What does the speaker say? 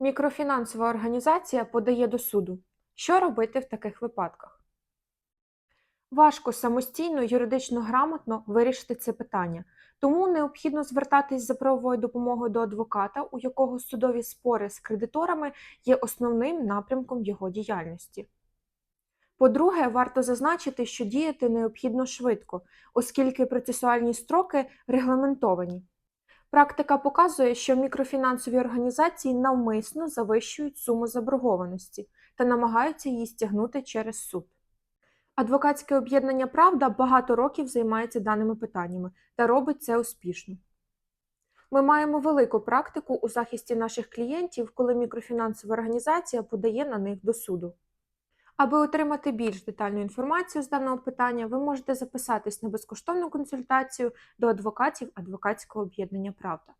Мікрофінансова організація подає до суду. Що робити в таких випадках? Важко самостійно юридично грамотно вирішити це питання, тому необхідно звертатись за правовою допомогою до адвоката, у якого судові спори з кредиторами є основним напрямком його діяльності. По-друге, варто зазначити, що діяти необхідно швидко, оскільки процесуальні строки регламентовані. Практика показує, що мікрофінансові організації навмисно завищують суму заборгованості та намагаються її стягнути через суд. Адвокатське об'єднання Правда багато років займається даними питаннями та робить це успішно. Ми маємо велику практику у захисті наших клієнтів, коли мікрофінансова організація подає на них до суду. Аби отримати більш детальну інформацію з даного питання, ви можете записатись на безкоштовну консультацію до адвокатів адвокатського об'єднання Правда.